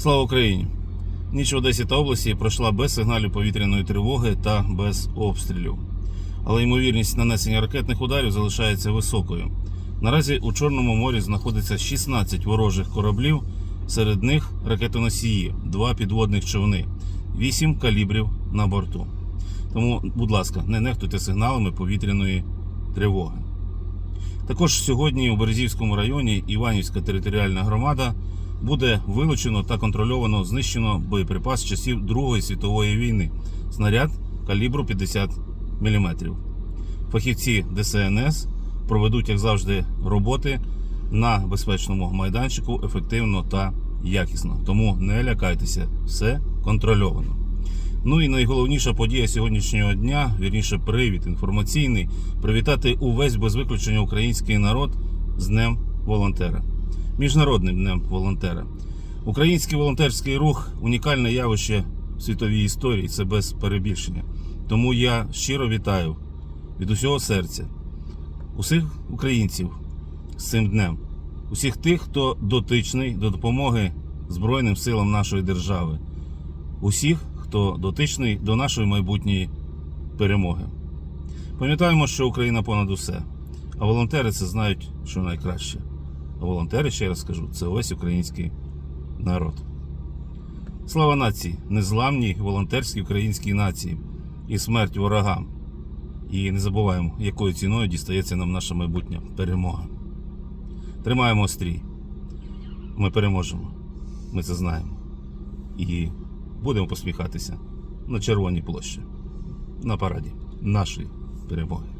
Слава Україні! Ніч в Одесі та області пройшла без сигналів повітряної тривоги та без обстрілів. Але ймовірність нанесення ракетних ударів залишається високою. Наразі у Чорному морі знаходиться 16 ворожих кораблів, серед них ракетоносії, два підводних човни, 8 калібрів на борту. Тому, будь ласка, не нехтуйте сигналами повітряної тривоги. Також сьогодні у Березівському районі Іванівська територіальна громада буде вилучено та контрольовано знищено боєприпас часів Другої світової війни, снаряд калібру 50 мм. Фахівці ДСНС проведуть, як завжди, роботи на безпечному майданчику ефективно та якісно. Тому не лякайтеся, все контрольовано. Ну і найголовніша подія сьогоднішнього дня, вірніше, привід інформаційний, привітати увесь без виключення український народ з Днем волонтера, Міжнародним днем волонтера. Український волонтерський рух унікальне явище в світовій історії, це без перебільшення. Тому я щиро вітаю від усього серця усіх українців з цим днем, усіх тих, хто дотичний до допомоги Збройним силам нашої держави, усіх, хто дотичний до нашої майбутньої перемоги. Пам'ятаємо, що Україна понад усе, а волонтери це знають, що найкраще. Волонтери, ще раз скажу, це весь український народ. Слава нації, незламній волонтерській українській нації і смерть ворогам. І не забуваємо, якою ціною дістається нам наша майбутня перемога. Тримаємо стрій. Ми переможемо. Ми це знаємо. І будемо посміхатися на Червоній площі на параді нашої перемоги.